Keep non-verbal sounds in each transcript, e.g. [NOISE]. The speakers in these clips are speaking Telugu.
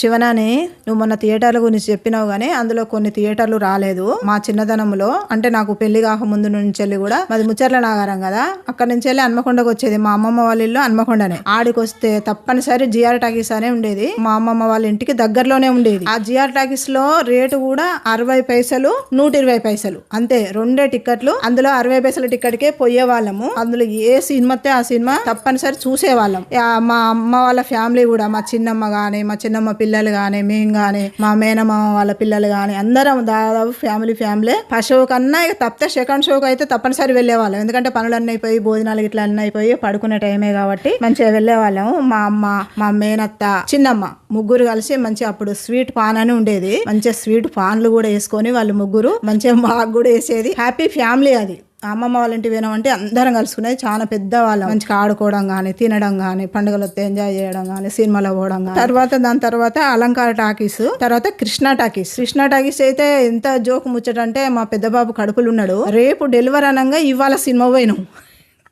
శివనాని నువ్వు మొన్న థియేటర్ల గురించి చెప్పినావు కానీ అందులో కొన్ని థియేటర్లు రాలేదు. మా చిన్నతనంలో అంటే నాకు పెళ్ళి కాక ముందు నుంచి వెళ్ళి కూడా మాది ముచ్చర్ల నాగారం కదా. అక్కడ నుంచి వెళ్ళి హన్మకొండకు వచ్చేది మా అమ్మమ్మ వాళ్ళ ఇల్లు హన్మకొండనే. ఆడికి వస్తే తప్పనిసరి జిఆర్ టాకీస్ అనే ఉండేది. మా అమ్మమ్మ వాళ్ళ ఇంటికి దగ్గరలోనే ఉండేది. ఆ జిఆర్ టాకీస్లో రేటు కూడా అరవై పైసలు నూట ఇరవై పైసలు. అంతే రెండే టికెట్లు అందులో అరవై పైసల టికెట్ కే పోయే వాళ్ళము అందులో ఏ సినిమా ఆ సినిమా తప్పనిసరి చూసేవాళ్ళం. మా అమ్మ వాళ్ళ ఫ్యామిలీ కూడా మా చిన్నమ్మ కానీ మా చిన్నమ్మ పిల్లలు కానీ మేము కానీ మా మేనమామ వాళ్ళ పిల్లలు కానీ అందరం దాదాపు ఫ్యామిలీ ఫ్యామిలీ. ఫస్ట్ షో కన్నా ఇక తప్పితే సెకండ్ షోకి అయితే తప్పనిసరి వెళ్ళేవాళ్ళం. ఎందుకంటే పనులు అన్నీ అయిపోయి భోజనాలు ఇట్లా అన్నీ అయిపోయి పడుకునే టైమే కాబట్టి మంచిగా వెళ్ళేవాళ్ళం. మా అమ్మ మా మేనత్త చిన్నమ్మ ముగ్గురు కలిసి మంచిగా అప్పుడు స్వీట్ పాన్ అని ఉండేది. మంచిగా స్వీట్ పాన్లు కూడా వేసుకొని వాళ్ళు ముగ్గురు మంచిగా మాకు కూడా వేసేది. హ్యాపీ ఫ్యామిలీ అది. అమ్మమ్మ వాళ్ళ ఇంటి పోయినామంటే అందరం కలుసుకునేది చాలా పెద్ద వాళ్ళం. మంచిగా ఆడుకోవడం కానీ తినడం కానీ పండుగలు ఎంజాయ్ చేయడం కానీ సినిమాలో పోవడం కానీ తర్వాత దాని తర్వాత అలంకార టాకీస్ తర్వాత కృష్ణ టాకీస్. కృష్ణ టాకీస్ అయితే ఎంత జోకు ముచ్చటంటే మా పెద్ద బాబు కడుపులు ఉన్నాడు. రేపు డెలివరీ అనగా ఇవాళ సినిమా పోయినాం.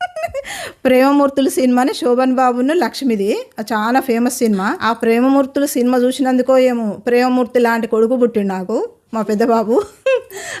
[LAUGHS] ప్రేమమూర్తులు సినిమాని శోభన్ బాబును లక్ష్మిది. చాలా ఫేమస్ సినిమా. ఆ ప్రేమమూర్తులు సినిమా చూసినందుకో ఏమో ప్రేమమూర్తి లాంటి కొడుకు పుట్టిండు నాకు మా పెద్ద బాబు.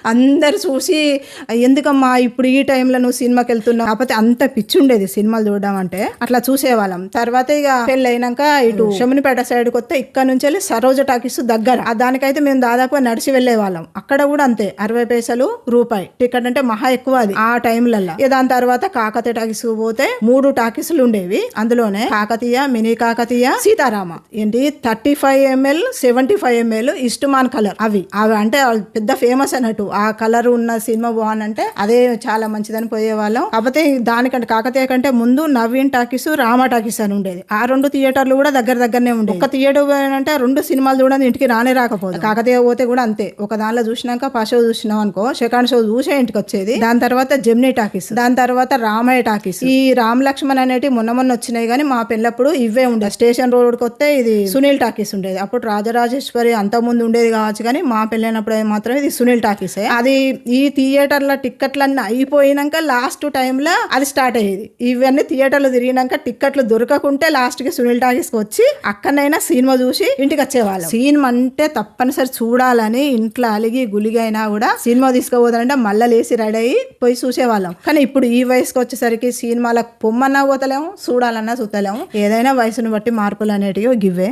అందరు చూసి ఎందుకమ్మా ఇప్పుడు ఈ టైంలో నువ్వు సినిమాకి వెళ్తున్నావు? కాకపోతే అంత పిచ్చి ఉండేది సినిమాలు చూడడం అంటే. అట్లా చూసేవాళ్ళం. తర్వాత ఇక పెళ్ళి అయినాక ఇటు శమునిపేట సైడ్కి వస్తే ఇక్కడ నుంచి వెళ్ళి సరోజ టాకీస్ దగ్గర. దానికైతే మేము దాదాపు నడిచి వెళ్ళే వాళ్ళం అక్కడ కూడా అంతే అరవై పైసలు రూపాయి. టికెట్ అంటే మహా ఎక్కువ అది ఆ టైంలలో దాని తర్వాత కాకతీయ టాకీస్ పోతే మూడు టాకీసులు ఉండేవి. అందులోనే కాకతీయ మినీ కాకతీయ సీతారామ. ఏంటి? Thirty five ml seventy five ml ఇష్టమాన్ colour అవి. అవి అంటే పెద్ద ఫేమస్ అన్నట్టు. ఆ కలర్ ఉన్న సినిమా బాగుందంటే అదే చాలా మంచిదని పోయేవాళ్ళం. కాకపోతే దానికంటే కాకతీయ కంటే ముందు నవీన్ టాకీస్ రామ టాకీస్ అని ఉండేది. ఆ రెండు థియేటర్లు కూడా దగ్గర దగ్గరనే ఉండేది ఒక థియేటర్ అంటే రెండు సినిమాలు చూడని ఇంటికి రానే రాకపోదు. కాకతీయ పోతే కూడా అంతే. ఒక దానిలో చూసినాక ఫస్ట్ షో చూసినాం అనుకో సెకండ్ షో చూసే ఇంటికి వచ్చేది. దాని తర్వాత జెమ్నీ టాకీస్ దాని తర్వాత రామయ్య టాకీస్. ఈ రామ్ లక్ష్మణ్ అనేటి మొన్న మొన్న వచ్చినాయి కానీ మా పెళ్ళప్పుడు ఇవే ఉండే. స్టేషన్ రోడ్కి వస్తే ఇది సునీల్ టాకీస్ ఉండేది. అప్పుడు రాజరాజేశ్వరి అంత ముందు ఉండేది కావచ్చు కానీ మా పెళ్ళైనప్పుడు మాత్రం ఇది సునీల్ టాకీస్. అది ఈ థియేటర్ల టిక్కెట్లన్నీ అయిపోయినాక లాస్ట్ టైంలో అది స్టార్ట్ అయ్యేది. ఇవన్నీ థియేటర్లు తిరిగినాక టిక్కెట్లు దొరకకుంటే లాస్ట్కి సునీల్ టాకీస్కి వచ్చి అక్కడైనా సినిమా చూసి ఇంటికి వచ్చేవాళ్ళం. సినిమా అంటే తప్పనిసరి చూడాలని ఇంట్లో అలిగి గులిగైనా కూడా సినిమా తీసుకుపోతానంటే మళ్ళీ లేచి రెడీ అయ్యి పోయి చూసేవాళ్ళం. కానీ ఇప్పుడు ఈ వయసుకి వచ్చేసరికి సినిమాలకు పొమ్మన్నా పోతలేము చూడాలన్నా చూతలేము ఏదైనా వయసును బట్టి మార్పులు అనేటివి గివ్వే.